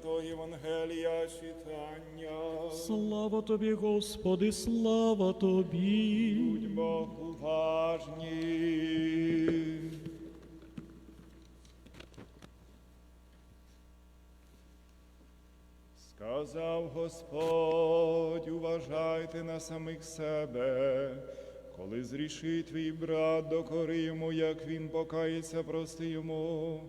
Святого Євангелія читання. Слава тобі, Господи, слава тобі. Будьмо уважні. Сказав Господь, уважайте на самих себе, коли зрішить твій брат, докори йому, як він покається, прости йому.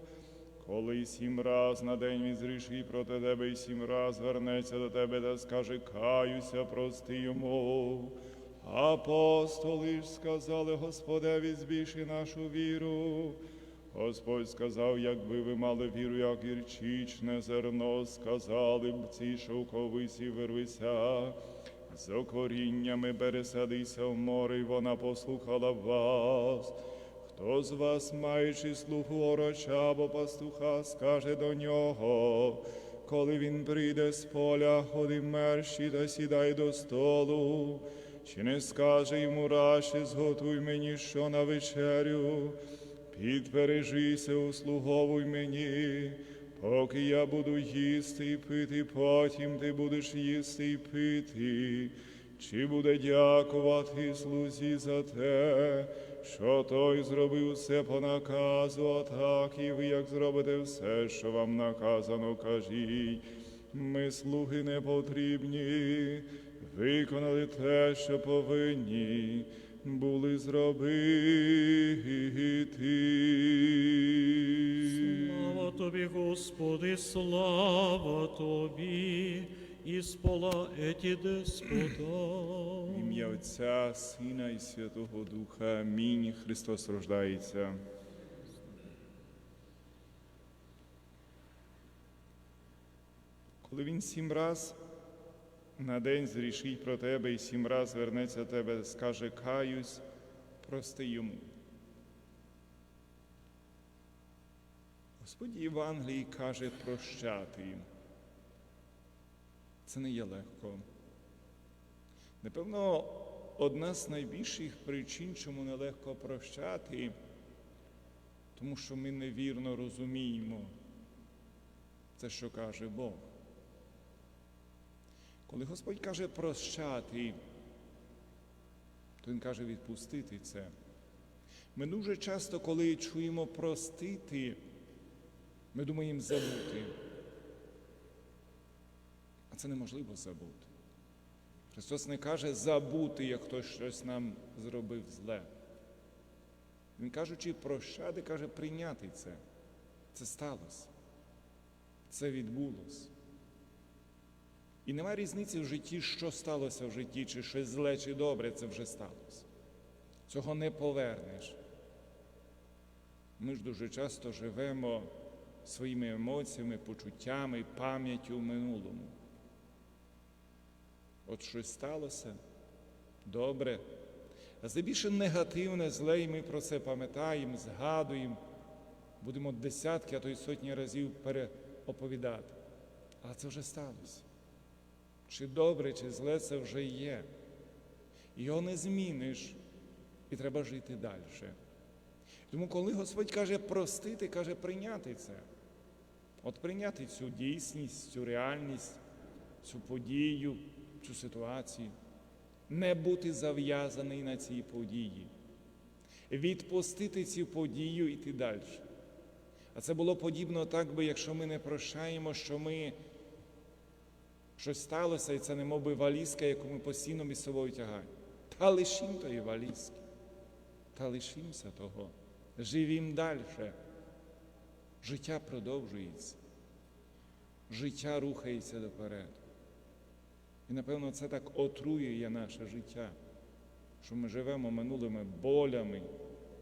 Коли сім раз на день він зрішить проти тебе, і сім раз вернеться до тебе та скаже, каюся, прости йому. Апостоли ж сказали Господеві, збільши нашу віру. Господь сказав, якби ви мали віру, як гірчичне зерно, сказали б ці шовковиці вирвися, з коріннями пересадися в море, і вона послухала вас. Хто з вас, маючи слуху ороча або пастуха, скаже до нього, коли він прийде з поля, ходи мерщі та сідай до столу, чи не скаже йому раші, зготуй мені що на вечерю, підпережися, услуговуй мені, поки я буду їсти і пити, потім ти будеш їсти і пити. Чи буде дякувати слузі за те, що той зробив все по наказу, а так і ви, як зробите все, що вам наказано, кажіть. Ми, слуги не потрібні, виконали те, що повинні були зробити. Слава тобі, Господи, слава тобі, і спола еті деспота. В Ім'я Отця, Сина і Святого Духа. Амінь. Христос рождається. Коли Він сім раз на день зрішить про тебе і сім раз вернеться тебе, скаже каюсь, прости йому. Господь Євангелії каже прощати. Це не є легко. Напевно, одна з найбільших причин, чому нелегко прощати, тому що ми невірно розуміємо це, що каже Бог. Коли Господь каже прощати, то Він каже відпустити це. Ми дуже часто, коли чуємо простити, ми думаємо забути. Це неможливо забути. Христос не каже забути, як хтось щось нам зробив зле. Він кажучи прощати, каже прийняти це. Це сталося. Це відбулося. І немає різниці в житті, що сталося в житті, чи щось зле, чи добре, це вже сталося. Цього не повернеш. Ми ж дуже часто живемо своїми емоціями, почуттями, пам'яттю в минулому. От щось сталося добре, а здебільше негативне, зле, і ми про це пам'ятаємо, згадуємо, будемо десятки, а то й сотні разів переоповідати. Але це вже сталося. Чи добре, чи зле це вже є. Його не зміниш, і треба жити далі. Тому, коли Господь каже простити, каже прийняти це. От прийняти цю дійсність, цю реальність, цю подію, цю ситуацію, не бути зав'язаний на цій події, відпустити цю подію і йти далі. А це було подібно так, би, якщо ми не прощаємо, що ми щось сталося, і це не би валізка, яку ми постійно між собою тягаємо. Та лишім тої валізки, та лишімося того, живім далі. Життя продовжується, життя рухається доперед. І, напевно, це так отруює наше життя, що ми живемо минулими болями,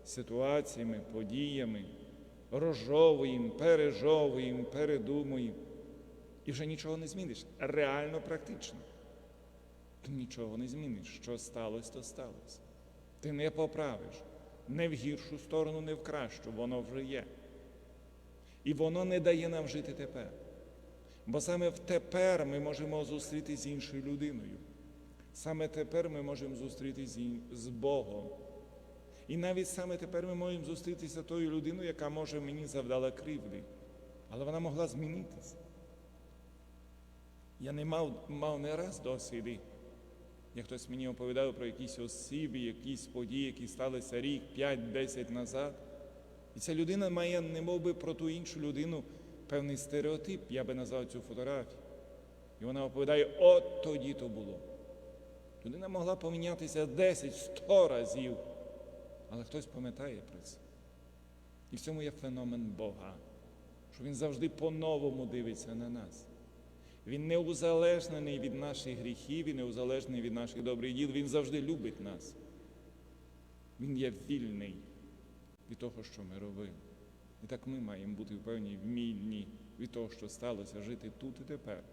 ситуаціями, подіями, розжовуємо, пережовуємо, передумуємо. І вже нічого не зміниш. Реально, практично. Ти нічого не зміниш. Що сталося, то сталося. Ти не поправиш. Не в гіршу сторону, не в кращу, воно вже є. І воно не дає нам жити тепер. Бо саме тепер ми можемо зустрітися з іншою людиною. Саме тепер ми можемо зустрітися з Богом. І навіть саме тепер ми можемо зустрітися тою людиною, яка може мені завдала кривди. Але вона могла змінитися. Я не мав, мав не раз досвіди, як хтось мені оповідав про якісь особи, якісь події, які сталися рік, 5-10 назад. І ця людина має, не мов би, про ту іншу людину певний стереотип, я би назвав цю фотографію. І вона оповідає, от тоді то було. Людина могла помінятися 10-100 разів, але хтось пам'ятає про це. І в цьому є феномен Бога, що Він завжди по-новому дивиться на нас. Він не узалежнений від наших гріхів і не узалежнений від наших добрих діл. Він завжди любить нас. Він є вільний від того, що ми робили. І так ми маємо бути впевнені вмільні від того, що сталося, жити тут і тепер.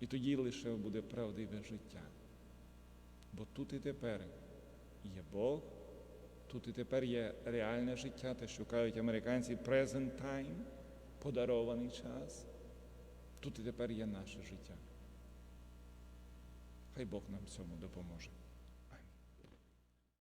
І тоді лише буде правдиве життя. Бо тут і тепер є Бог, тут і тепер є реальне життя, те, що кажуть американці present time, подарований час. Тут і тепер є наше життя. Хай Бог нам цьому допоможе.